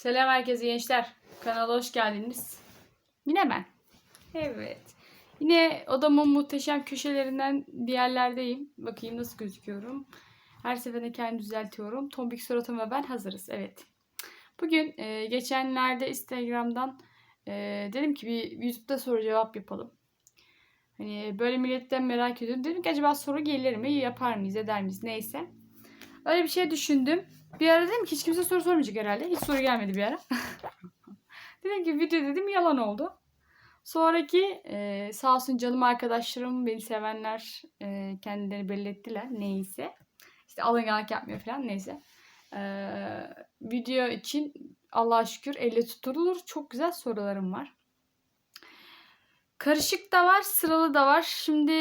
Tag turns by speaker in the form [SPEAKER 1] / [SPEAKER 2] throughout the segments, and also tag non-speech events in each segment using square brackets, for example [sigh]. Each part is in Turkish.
[SPEAKER 1] Selam herkese gençler. Kanala hoş geldiniz. Yine ben. Evet. Yine odamın muhteşem köşelerinden bir yerlerdeyim. Bakayım nasıl gözüküyorum. Her seferinde kendimi düzeltiyorum. Tombik suratım ve ben hazırız. Evet. Bugün e, geçenlerde Instagram'dan e, dedim ki bir YouTube'da soru cevap yapalım. Hani böyle milletten merak ediyorum. Dedim ki acaba soru gelir mi? Yapar mıyız? Eder miyiz? Neyse. Öyle bir şey düşündüm. Bir ara dedim ki hiç kimse soru sormayacak herhalde. Hiç soru gelmedi bir ara. [laughs] dedim ki video dedim yalan oldu. Sonraki e, sağ olsun canım arkadaşlarım, beni sevenler e, kendilerini belli. Neyse. İşte alınganlık yapmıyor falan neyse. E, video için Allah'a şükür elle tutulur. Çok güzel sorularım var. Karışık da var, sıralı da var. Şimdi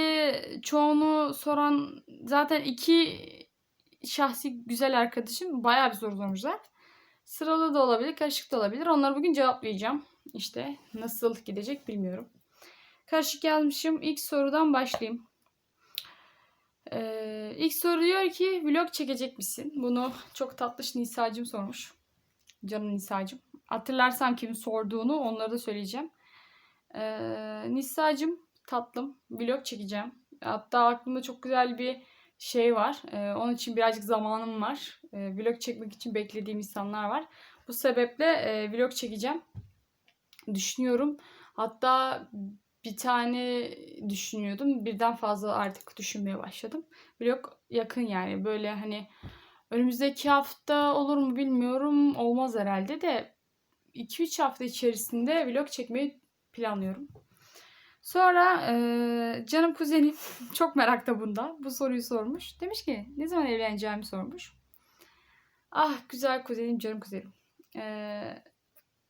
[SPEAKER 1] çoğunu soran zaten iki şahsi güzel arkadaşım bayağı bir soru sormuşlar. Sıralı da olabilir, karışık da olabilir. Onları bugün cevaplayacağım. İşte nasıl gidecek bilmiyorum. Karışık yazmışım. İlk sorudan başlayayım. Ee, ilk soru diyor ki vlog çekecek misin? Bunu çok tatlış Nisa'cım sormuş. Canım Nisa'cım. Hatırlarsam kimin sorduğunu onları da söyleyeceğim. Ee, Nisa'cım tatlım vlog çekeceğim. Hatta aklımda çok güzel bir şey var. Ee, onun için birazcık zamanım var. Ee, vlog çekmek için beklediğim insanlar var. Bu sebeple e, vlog çekeceğim. Düşünüyorum. Hatta bir tane düşünüyordum. Birden fazla artık düşünmeye başladım. Vlog yakın yani. Böyle hani önümüzdeki hafta olur mu bilmiyorum. Olmaz herhalde de 2-3 hafta içerisinde vlog çekmeyi planlıyorum. Sonra e, canım kuzenim [laughs] çok merakta bunda. Bu soruyu sormuş. Demiş ki ne zaman evleneceğimi sormuş. Ah güzel kuzenim canım kuzenim. E,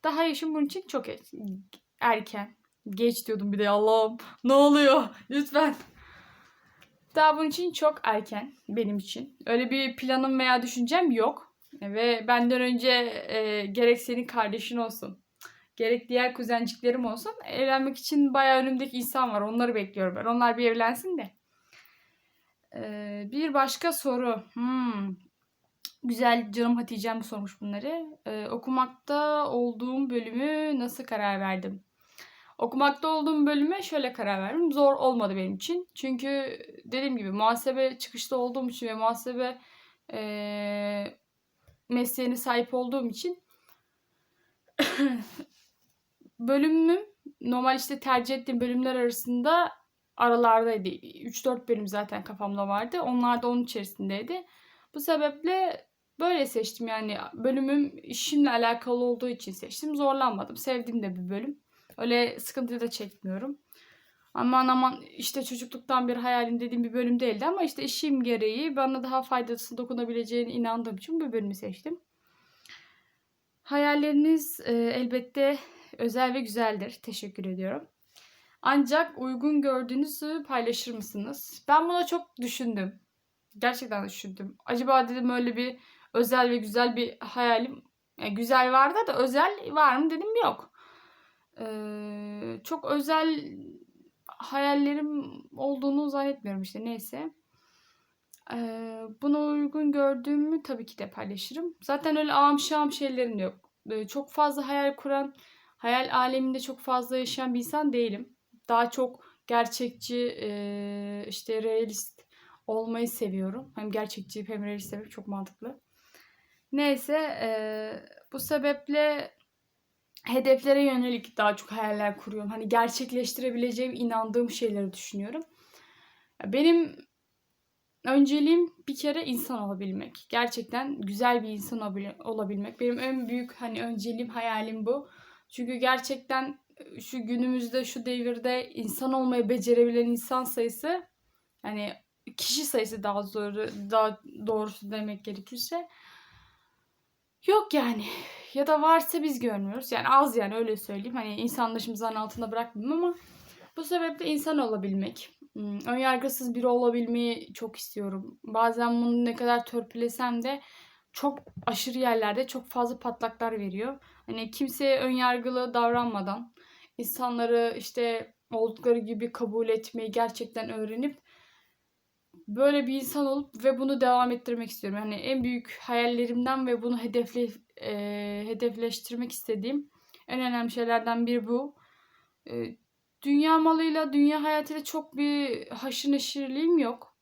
[SPEAKER 1] daha yaşım bunun için çok er- erken. Geç diyordum bir de Allah'ım. Ne oluyor? Lütfen. Daha bunun için çok erken benim için. Öyle bir planım veya düşüncem yok. Ve benden önce e, gerek senin kardeşin olsun gerek diğer kuzenciklerim olsun. Evlenmek için bayağı önümdeki insan var. Onları bekliyorum ben. Onlar bir evlensin de. Ee, bir başka soru. Hmm. Güzel canım Hatice'm sormuş bunları. Ee, okumakta olduğum bölümü nasıl karar verdim? Okumakta olduğum bölüme şöyle karar verdim. Zor olmadı benim için. Çünkü dediğim gibi muhasebe çıkışta olduğum için ve muhasebe e, mesleğine sahip olduğum için [clears throat] [laughs] bölümüm normal işte tercih ettiğim bölümler arasında aralardaydı. 3-4 bölüm zaten kafamda vardı. Onlar da onun içerisindeydi. Bu sebeple böyle seçtim yani bölümüm işimle alakalı olduğu için seçtim. Zorlanmadım. Sevdiğim de bir bölüm. Öyle sıkıntı da çekmiyorum. Aman aman işte çocukluktan bir hayalim dediğim bir bölüm değildi ama işte işim gereği bana daha faydası dokunabileceğine inandığım için bu bölümü seçtim. Hayalleriniz e, elbette özel ve güzeldir. Teşekkür ediyorum. Ancak uygun gördüğünüzü paylaşır mısınız? Ben buna çok düşündüm. Gerçekten düşündüm. Acaba dedim öyle bir özel ve güzel bir hayalim. Yani güzel vardı da özel var mı dedim yok. Ee, çok özel hayallerim olduğunu zannetmiyorum işte neyse. Ee, buna uygun gördüğümü tabii ki de paylaşırım. Zaten öyle ağam şam şeylerim yok. Ee, çok fazla hayal kuran hayal aleminde çok fazla yaşayan bir insan değilim. Daha çok gerçekçi, işte realist olmayı seviyorum. Hem gerçekçi hem realist seviyorum. Çok mantıklı. Neyse bu sebeple hedeflere yönelik daha çok hayaller kuruyorum. Hani gerçekleştirebileceğim inandığım şeyleri düşünüyorum. Benim önceliğim bir kere insan olabilmek. Gerçekten güzel bir insan olabilmek. Benim en büyük hani önceliğim, hayalim bu. Çünkü gerçekten e, şu günümüzde şu devirde insan olmayı becerebilen insan sayısı hani kişi sayısı daha doğru daha doğrusu demek gerekirse yok yani. Ya da varsa biz görmüyoruz. Yani az yani öyle söyleyeyim. Hani insan dışımızdan altında bırakmıyorum ama bu sebeple insan olabilmek. Hmm, önyargısız biri olabilmeyi çok istiyorum. Bazen bunu ne kadar törpülesem de çok aşırı yerlerde çok fazla patlaklar veriyor. Hani kimseye ön yargılı davranmadan insanları işte oldukları gibi kabul etmeyi gerçekten öğrenip böyle bir insan olup ve bunu devam ettirmek istiyorum. Yani en büyük hayallerimden ve bunu hedefle e, hedefleştirmek istediğim en önemli şeylerden biri bu. E, dünya malıyla, dünya hayatıyla çok bir haşır neşirliğim yok.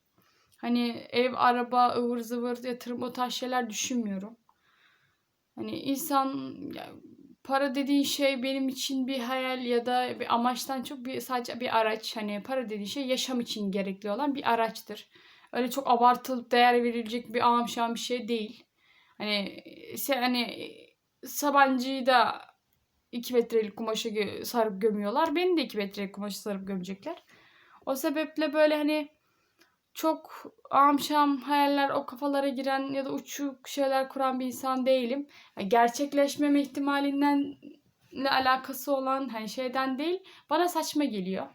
[SPEAKER 1] Hani ev, araba, ıvır zıvır, yatırım o tarz şeyler düşünmüyorum. Hani insan ya, para dediğin şey benim için bir hayal ya da bir amaçtan çok bir sadece bir araç. Hani para dediğin şey yaşam için gerekli olan bir araçtır. Öyle çok abartılıp değer verilecek bir amşan bir şey değil. Hani sen hani Sabancı'yı da 2 metrelik kumaşı sarıp gömüyorlar. Beni de 2 metrelik kumaşı sarıp gömecekler. O sebeple böyle hani çok amşam hayaller o kafalara giren ya da uçuk şeyler kuran bir insan değilim. Yani gerçekleşmeme ihtimalinden ne alakası olan hani şeyden değil bana saçma geliyor.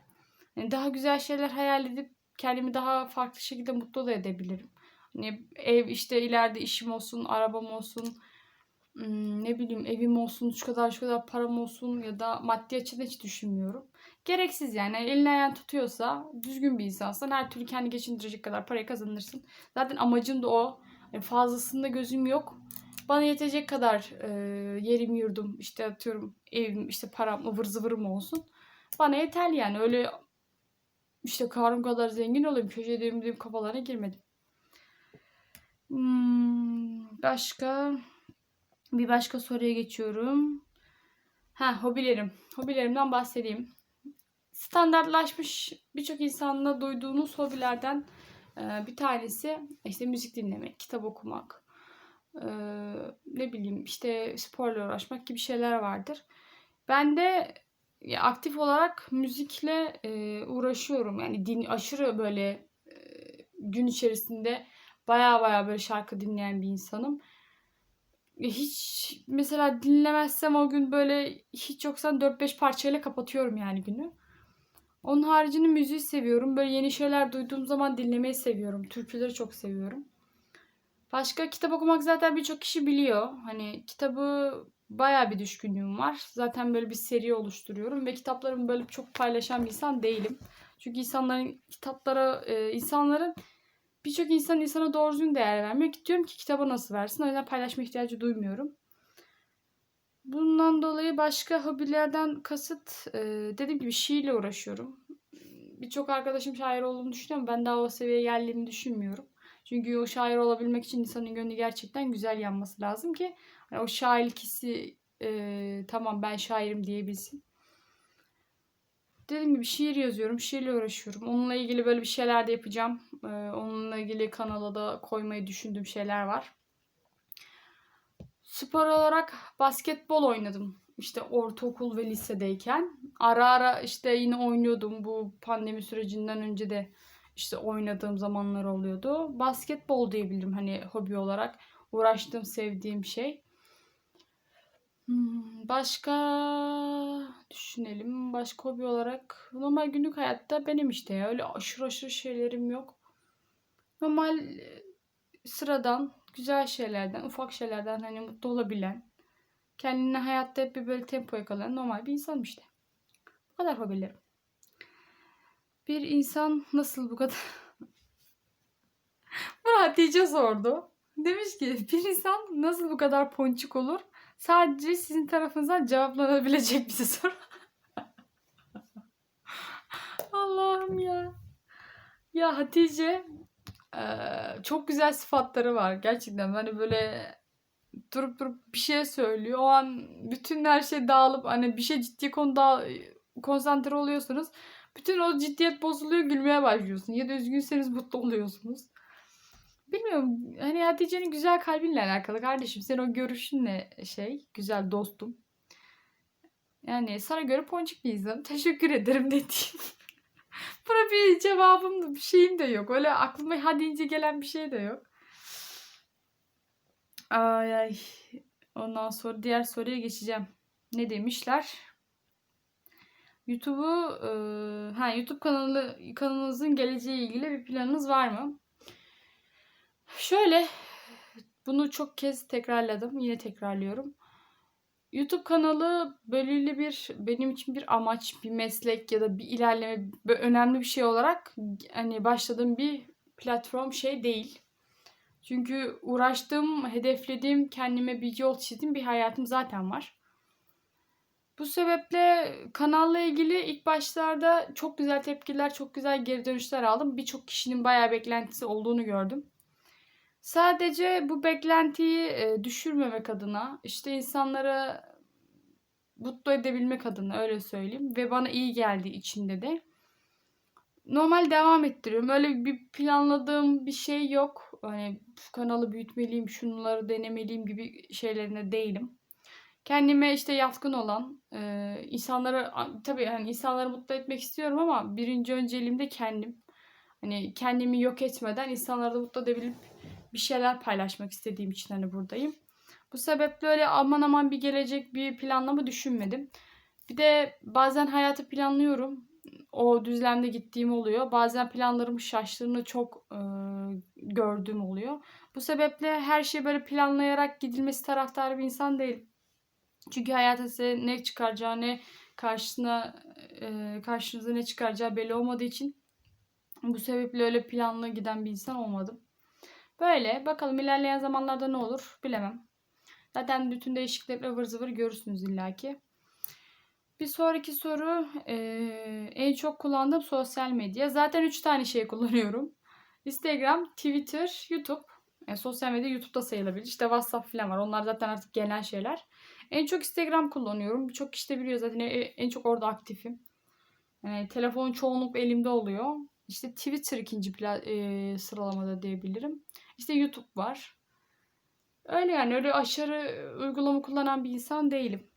[SPEAKER 1] Yani daha güzel şeyler hayal edip kendimi daha farklı şekilde mutlu da edebilirim. Hani ev işte ileride işim olsun, arabam olsun, ne bileyim evim olsun, şu kadar şu kadar param olsun ya da maddi açıdan hiç düşünmüyorum. Gereksiz yani. Elini ayağın tutuyorsa, düzgün bir insansan her türlü kendi geçindirecek kadar parayı kazanırsın. Zaten amacım da o. Yani fazlasında gözüm yok. Bana yetecek kadar e, yerim yurdum, işte atıyorum evim, işte param, ıvır zıvırım olsun. Bana yeter yani. Öyle işte karım kadar zengin olayım, köşeye dönüm kafalarına girmedim. Hmm, başka bir başka soruya geçiyorum. Ha hobilerim. Hobilerimden bahsedeyim. Standartlaşmış birçok insanla duyduğunuz hobilerden e, bir tanesi işte müzik dinlemek, kitap okumak, e, ne bileyim işte sporla uğraşmak gibi şeyler vardır. Ben de aktif olarak müzikle e, uğraşıyorum. Yani din aşırı böyle gün içerisinde baya baya böyle şarkı dinleyen bir insanım hiç mesela dinlemezsem o gün böyle hiç yoksa 4-5 parçayla kapatıyorum yani günü. Onun haricinde müziği seviyorum. Böyle yeni şeyler duyduğum zaman dinlemeyi seviyorum. Türküleri çok seviyorum. Başka kitap okumak zaten birçok kişi biliyor. Hani kitabı baya bir düşkünlüğüm var. Zaten böyle bir seri oluşturuyorum ve kitaplarımı böyle çok paylaşan bir insan değilim. Çünkü insanların kitaplara, e, insanların birçok insan insana doğru düzgün değer vermiyor. Diyorum ki kitaba nasıl versin. O yüzden paylaşma ihtiyacı duymuyorum. Bundan dolayı başka hobilerden kasıt e, dediğim gibi şiirle uğraşıyorum. Birçok arkadaşım şair olduğunu düşünüyorum. Ben daha o seviyeye geldiğimi düşünmüyorum. Çünkü o şair olabilmek için insanın gönlü gerçekten güzel yanması lazım ki hani o şairlik hissi e, tamam ben şairim diyebilsin dediğim gibi şiir yazıyorum. Şiirle uğraşıyorum. Onunla ilgili böyle bir şeyler de yapacağım. Ee, onunla ilgili kanala da koymayı düşündüğüm şeyler var. Spor olarak basketbol oynadım. İşte ortaokul ve lisedeyken. Ara ara işte yine oynuyordum. Bu pandemi sürecinden önce de işte oynadığım zamanlar oluyordu. Basketbol diyebilirim hani hobi olarak uğraştığım, sevdiğim şey. Hmm, başka düşünelim. Başka hobi olarak normal günlük hayatta benim işte ya öyle aşırı aşırı şeylerim yok. Normal e, sıradan güzel şeylerden, ufak şeylerden hani mutlu olabilen, kendine hayatta hep bir böyle tempo yakalayan normal bir insan işte. Bu kadar hobilerim. Bir insan nasıl bu kadar... [laughs] Bunu Hatice sordu. Demiş ki bir insan nasıl bu kadar ponçik olur? Sadece sizin tarafınızdan cevaplanabilecek bir soru. [laughs] Allah'ım ya. Ya Hatice çok güzel sıfatları var gerçekten. Hani böyle durup durup bir şey söylüyor. O an bütün her şey dağılıp hani bir şey ciddi konuda konsantre oluyorsunuz. Bütün o ciddiyet bozuluyor gülmeye başlıyorsun. Ya da üzgünseniz mutlu oluyorsunuz. Bilmiyorum hani Hatice'nin güzel kalbinle alakalı kardeşim. Senin o görüşünle şey güzel dostum. Yani sana göre ponçik bir insan. [laughs] Teşekkür ederim dediğim. [laughs] Buna bir cevabım da bir şeyim de yok. Öyle aklıma ha deyince gelen bir şey de yok. Ay ay. Ondan sonra diğer soruya geçeceğim. Ne demişler? YouTube'u e, ha YouTube kanalı kanalınızın geleceği ilgili bir planınız var mı? Şöyle bunu çok kez tekrarladım. Yine tekrarlıyorum. YouTube kanalı belirli bir benim için bir amaç, bir meslek ya da bir ilerleme, önemli bir şey olarak hani başladığım bir platform şey değil. Çünkü uğraştığım, hedeflediğim, kendime bir yol çizdiğim bir hayatım zaten var. Bu sebeple kanalla ilgili ilk başlarda çok güzel tepkiler, çok güzel geri dönüşler aldım. Birçok kişinin bayağı beklentisi olduğunu gördüm. Sadece bu beklentiyi e, düşürmemek adına, işte insanları mutlu edebilmek adına öyle söyleyeyim ve bana iyi geldiği içinde de normal devam ettiriyorum. Öyle bir planladığım bir şey yok. Hani şu kanalı büyütmeliyim, şunları denemeliyim gibi şeylerine değilim. Kendime işte yatkın olan, e, insanları tabii hani insanları mutlu etmek istiyorum ama birinci önceliğim de kendim. Hani kendimi yok etmeden insanları da mutlu edebilip bir şeyler paylaşmak istediğim için hani buradayım. Bu sebeple öyle aman aman bir gelecek bir planlama düşünmedim. Bir de bazen hayatı planlıyorum. O düzlemde gittiğim oluyor. Bazen planlarım şaştığını çok e, gördüğüm oluyor. Bu sebeple her şeyi böyle planlayarak gidilmesi taraftarı bir insan değilim. Çünkü hayata size ne çıkaracağı ne karşısına e, karşınıza ne çıkaracağı belli olmadığı için bu sebeple öyle planlı giden bir insan olmadım. Böyle bakalım ilerleyen zamanlarda ne olur bilemem. Zaten bütün değişiklikleri ıvır zıvır görürsünüz illaki. Bir sonraki soru e, en çok kullandığım sosyal medya. Zaten 3 tane şey kullanıyorum. Instagram, Twitter, YouTube. Yani sosyal medya YouTube'da sayılabilir. İşte WhatsApp falan var. Onlar zaten artık genel şeyler. En çok Instagram kullanıyorum. Birçok kişi de biliyor zaten en çok orada aktifim. Yani telefon çoğunluk elimde oluyor. İşte Twitter ikinci e, sıralamada diyebilirim. İşte YouTube var. Öyle yani öyle aşırı uygulama kullanan bir insan değilim.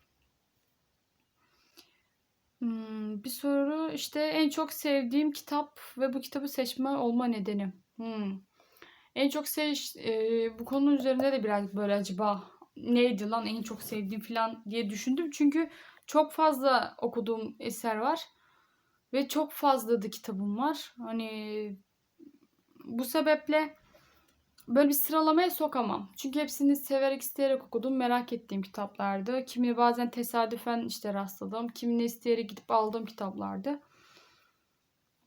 [SPEAKER 1] Hmm, bir soru işte en çok sevdiğim kitap ve bu kitabı seçme olma nedeni. Hmm. En çok seç e, bu konu üzerinde de biraz böyle acaba neydi lan en çok sevdiğim falan diye düşündüm. Çünkü çok fazla okuduğum eser var ve çok fazla da kitabım var. Hani bu sebeple böyle bir sıralamaya sokamam. Çünkü hepsini severek isteyerek okudum. Merak ettiğim kitaplardı. Kimini bazen tesadüfen işte rastladım. Kimini isteyerek gidip aldığım kitaplardı.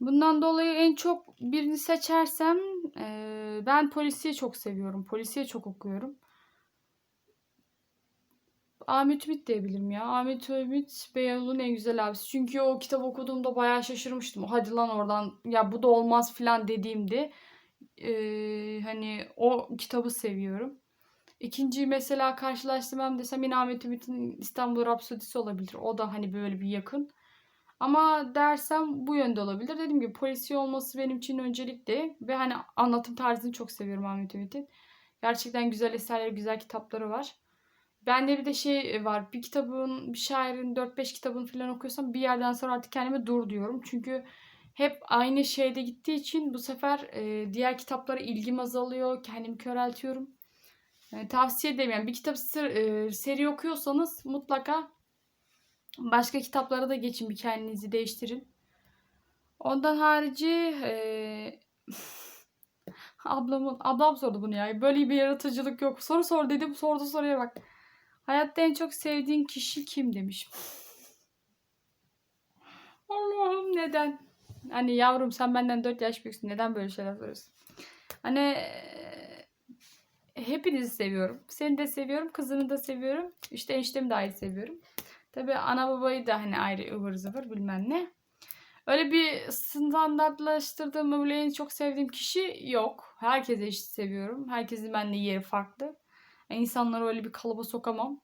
[SPEAKER 1] Bundan dolayı en çok birini seçersem e, ben polisiye çok seviyorum. Polisiye çok okuyorum. Ahmet Ümit diyebilirim ya. Ahmet Ümit Beyoğlu'nun en güzel abisi. Çünkü o kitap okuduğumda bayağı şaşırmıştım. Hadi lan oradan ya bu da olmaz filan dediğimde e, hani o kitabı seviyorum. İkinci mesela karşılaştırmam desem yine Ahmet Ümit'in İstanbul Rapsodisi olabilir. O da hani böyle bir yakın. Ama dersem bu yönde olabilir. Dediğim gibi polisi olması benim için öncelikli. Ve hani anlatım tarzını çok seviyorum Ahmet Ümit'in. Gerçekten güzel eserleri, güzel kitapları var. Bende bir de şey var. Bir kitabın, bir şairin 4-5 kitabını falan okuyorsam bir yerden sonra artık kendime dur diyorum. Çünkü hep aynı şeyde gittiği için bu sefer e, diğer kitaplara ilgim azalıyor. Kendimi köreltiyorum. Yani tavsiye ederim. Yani bir kitap sır, e, seri okuyorsanız mutlaka başka kitaplara da geçin. Bir kendinizi değiştirin. Ondan harici e, [laughs] ablamın ablam sordu bunu ya. Böyle bir yaratıcılık yok. Soru sor dedim. Sordu soruya bak. Hayatta en çok sevdiğin kişi kim demiş. Allah'ım neden? Hani yavrum sen benden 4 yaş büyüksün. Neden böyle şeyler soruyorsun? Hani hepinizi seviyorum. Seni de seviyorum. Kızını da seviyorum. İşte eniştemi de ayrı seviyorum. Tabi ana babayı da hani ayrı ıvır zıvır bilmem ne. Öyle bir standartlaştırdığım böyle en çok sevdiğim kişi yok. Herkese eşit seviyorum. Herkesin benimle yeri farklı. Yani insanları öyle bir kalıba sokamam.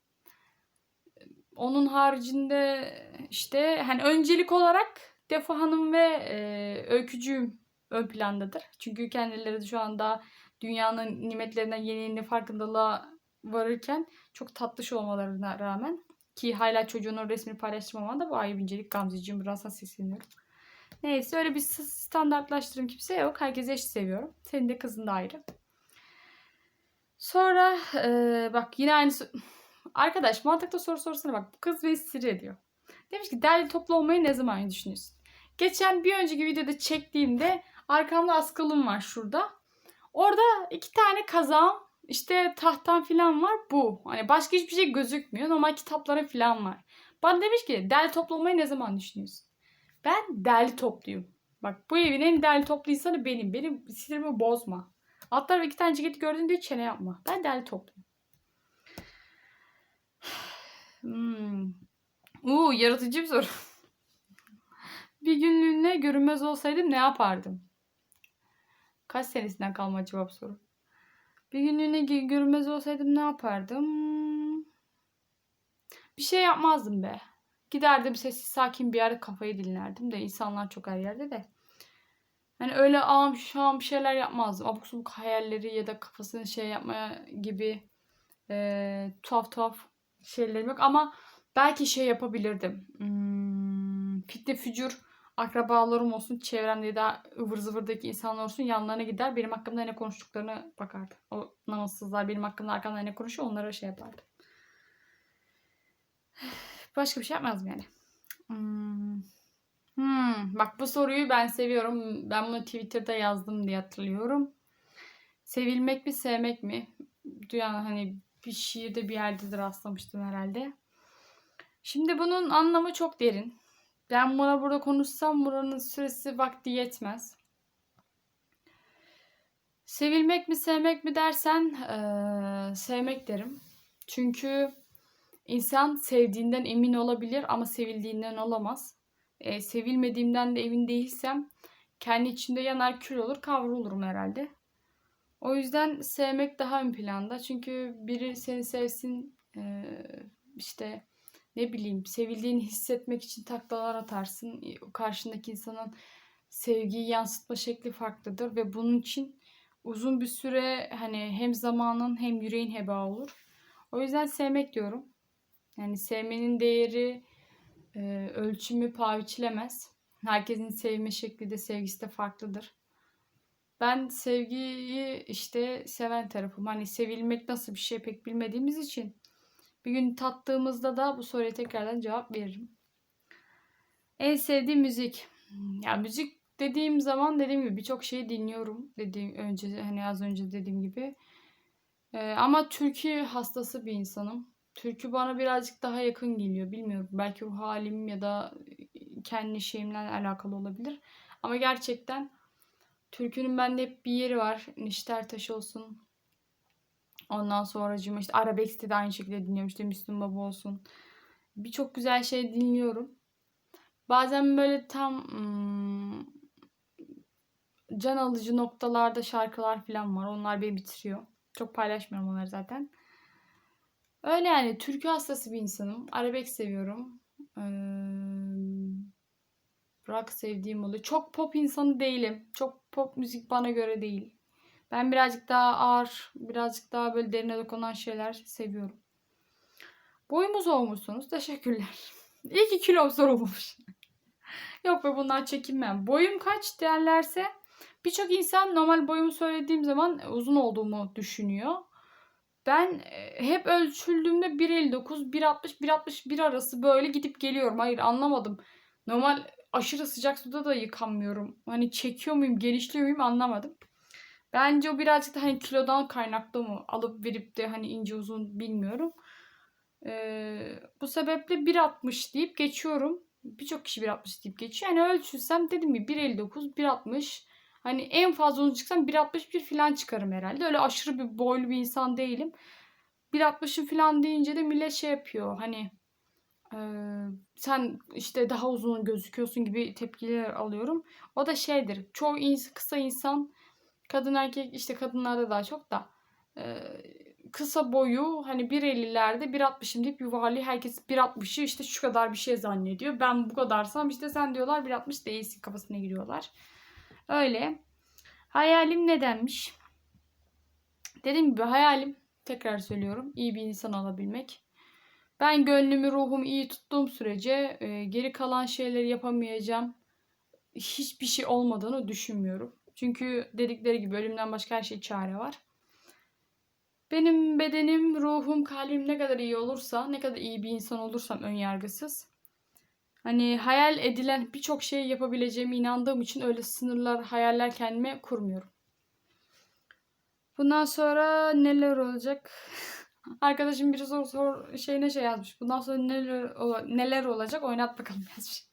[SPEAKER 1] Onun haricinde işte hani öncelik olarak Defo Hanım ve e, Öykücüğüm ön plandadır. Çünkü kendileri de şu anda dünyanın nimetlerinden yeni yeni farkındalığa varırken çok tatlış olmalarına rağmen ki hala çocuğunun resmini paylaştırmama da bu ayrı incelik Gamzeciğim biraz sesleniyorum. Neyse öyle bir standartlaştırım kimse yok. Herkese eşit seviyorum. Senin de kızın da ayrı. Sonra e, bak yine aynı arkadaş mantıkta soru sorusuna bak. Bu kız beni sinir ediyor. Demiş ki derli toplu olmayı ne zaman düşünüyorsun? Geçen bir önceki videoda çektiğimde arkamda askılım var şurada. Orada iki tane kazağım işte tahtan filan var bu. Hani başka hiçbir şey gözükmüyor. Normal kitaplara filan var. Bana demiş ki derli toplamayı ne zaman düşünüyorsun? Ben derli topluyum. Bak bu evin en derli toplu insanı benim. Benim sinirimi bozma. Alt tarafı iki tane ceketi gördün diye çene yapma. Ben derli toplu. [sighs] Hmm. Uuu yaratıcı bir soru. [laughs] bir günlüğüne görünmez olsaydım ne yapardım? Kaç senesinden kalma cevap soru. Bir günlüğüne gö- görünmez olsaydım ne yapardım? Bir şey yapmazdım be. Giderdim sessiz sakin bir yerde kafayı dinlerdim de insanlar çok her yerde de. Hani öyle ağam şam şeyler yapmazdım. Abuk subuk hayalleri ya da kafasını şey yapmaya gibi eee, tuhaf tuhaf şeylerim yok. Ama belki şey yapabilirdim. Hmm, fitne fücur akrabalarım olsun, çevremde ya da ıvır zıvırdaki insanlar olsun yanlarına gider. Benim hakkımda ne konuştuklarını bakardı. O namussuzlar benim hakkımda arkamda ne konuşuyor onlara şey yapardı. [sighs] Başka bir şey yapmazdım yani. Hmm. Hmm, bak bu soruyu ben seviyorum. Ben bunu Twitter'da yazdım diye hatırlıyorum. Sevilmek mi sevmek mi? Duyan hani bir şiirde bir yerde de rastlamıştım herhalde. Şimdi bunun anlamı çok derin. Ben buna burada konuşsam buranın süresi vakti yetmez. Sevilmek mi sevmek mi dersen eee, sevmek derim. Çünkü insan sevdiğinden emin olabilir ama sevildiğinden olamaz. E, sevilmediğimden de emin değilsem kendi içinde yanar kül olur kavrulurum herhalde. O yüzden sevmek daha ön planda. Çünkü biri seni sevsin e, işte ne bileyim sevildiğini hissetmek için taklalar atarsın. E, karşındaki insanın sevgiyi yansıtma şekli farklıdır ve bunun için uzun bir süre hani hem zamanın hem yüreğin heba olur. O yüzden sevmek diyorum. Yani sevmenin değeri e, ölçümü paha biçilemez. Herkesin sevme şekli de sevgisi de farklıdır. Ben sevgiyi işte seven tarafım. Hani sevilmek nasıl bir şey pek bilmediğimiz için bir gün tattığımızda da bu soruya tekrardan cevap veririm. En sevdiğim müzik. Ya müzik dediğim zaman dediğim gibi birçok şeyi dinliyorum. Dediğim önce hani az önce dediğim gibi. Ee, ama türkü hastası bir insanım. Türkü bana birazcık daha yakın geliyor. Bilmiyorum. Belki ruh halim ya da kendi şeyimle alakalı olabilir. Ama gerçekten türkünün bende hep bir yeri var. Neşet Ertaş olsun. Ondan sonra işte Arabesk'te de aynı şekilde dinliyorum. İşte Müslüm Baba olsun. Birçok güzel şey dinliyorum. Bazen böyle tam hmm, can alıcı noktalarda şarkılar falan var. Onlar beni bitiriyor. Çok paylaşmıyorum onları zaten. Öyle yani türkü hastası bir insanım. Arabek seviyorum. Ee, rock sevdiğim oluyor. Çok pop insanı değilim. Çok pop müzik bana göre değil. Ben birazcık daha ağır, birazcık daha böyle derine dokunan şeyler seviyorum. Boyumu sormuşsunuz. Teşekkürler. [laughs] İyi ki kilom sorulmuş. [laughs] Yok be bundan çekinmem. Boyum kaç derlerse birçok insan normal boyumu söylediğim zaman uzun olduğumu düşünüyor. Ben e, hep ölçüldüğümde 1.59, 1.60, 1.61 arası böyle gidip geliyorum. Hayır anlamadım. Normal aşırı sıcak suda da yıkanmıyorum. Hani çekiyor muyum, genişliyor muyum anlamadım. Bence o birazcık da hani kilodan kaynaklı mı? Alıp verip de hani ince uzun bilmiyorum. Ee, bu sebeple 1.60 deyip geçiyorum. Birçok kişi 1.60 deyip geçiyor. Yani ölçülsem dedim ki 1.59, 1.60. Hani en fazla uzun çıksam 1.61 falan çıkarım herhalde. Öyle aşırı bir boylu bir insan değilim. 1.60'ı falan deyince de millet şey yapıyor. Hani e, sen işte daha uzun gözüküyorsun gibi tepkiler alıyorum. O da şeydir. Çoğu ins- kısa insan kadın erkek işte kadınlarda daha çok da e, kısa boyu hani 1.50'lerde 1.60'ım deyip yuvarlıyor. Herkes 1.60'ı işte şu kadar bir şey zannediyor. Ben bu kadarsam işte sen diyorlar 1.60 değilsin kafasına giriyorlar. Öyle. Hayalim nedenmiş? Dediğim gibi hayalim tekrar söylüyorum iyi bir insan olabilmek. Ben gönlümü ruhumu iyi tuttuğum sürece e, geri kalan şeyleri yapamayacağım. Hiçbir şey olmadığını düşünmüyorum. Çünkü dedikleri gibi ölümden başka her şey çare var. Benim bedenim, ruhum, kalbim ne kadar iyi olursa, ne kadar iyi bir insan olursam ön yargısız. Hani hayal edilen birçok şey yapabileceğime inandığım için öyle sınırlar, hayaller kendime kurmuyorum. Bundan sonra neler olacak? [laughs] Arkadaşım biri sor, sor şeyine şey yazmış. Bundan sonra neler, neler olacak oynat bakalım [laughs] yazmış.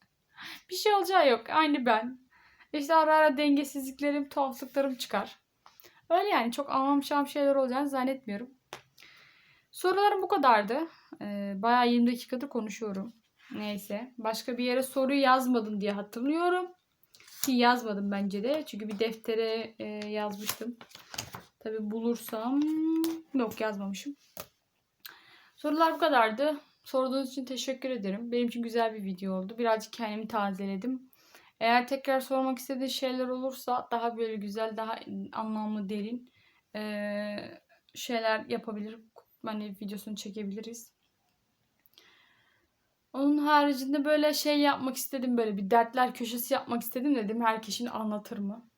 [SPEAKER 1] bir şey olacağı yok. Aynı ben. İşte ara ara dengesizliklerim, tuhaflıklarım çıkar. Öyle yani çok anlamışam şeyler olacağını zannetmiyorum. Sorularım bu kadardı. Ee, bayağı 20 dakikadır konuşuyorum. Neyse. Başka bir yere soruyu yazmadım diye hatırlıyorum. Ki yazmadım bence de. Çünkü bir deftere e, yazmıştım. Tabi bulursam... Yok yazmamışım. Sorular bu kadardı. Sorduğunuz için teşekkür ederim. Benim için güzel bir video oldu. Birazcık kendimi tazeledim. Eğer tekrar sormak istediğiniz şeyler olursa daha böyle güzel, daha anlamlı, derin eee, şeyler yapabilirim. Hani videosunu çekebiliriz. Onun haricinde böyle şey yapmak istedim. Böyle bir dertler köşesi yapmak istedim dedim. Herkesin anlatır mı?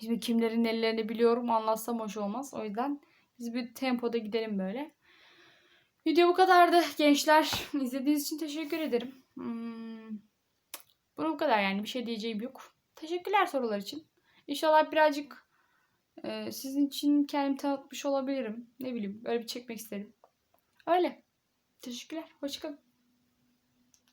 [SPEAKER 1] Şimdi kimlerin ellerini biliyorum anlatsam hoş olmaz. O yüzden biz bir tempoda gidelim böyle. Video bu kadardı gençler. [laughs] İzlediğiniz için teşekkür ederim. Hmm. Bu bu kadar yani bir şey diyeceğim yok. Teşekkürler sorular için. İnşallah birazcık e, sizin için kendimi tanıtmış olabilirim. Ne bileyim böyle bir çekmek istedim. Öyle. Teşekkürler. Hoşçakalın.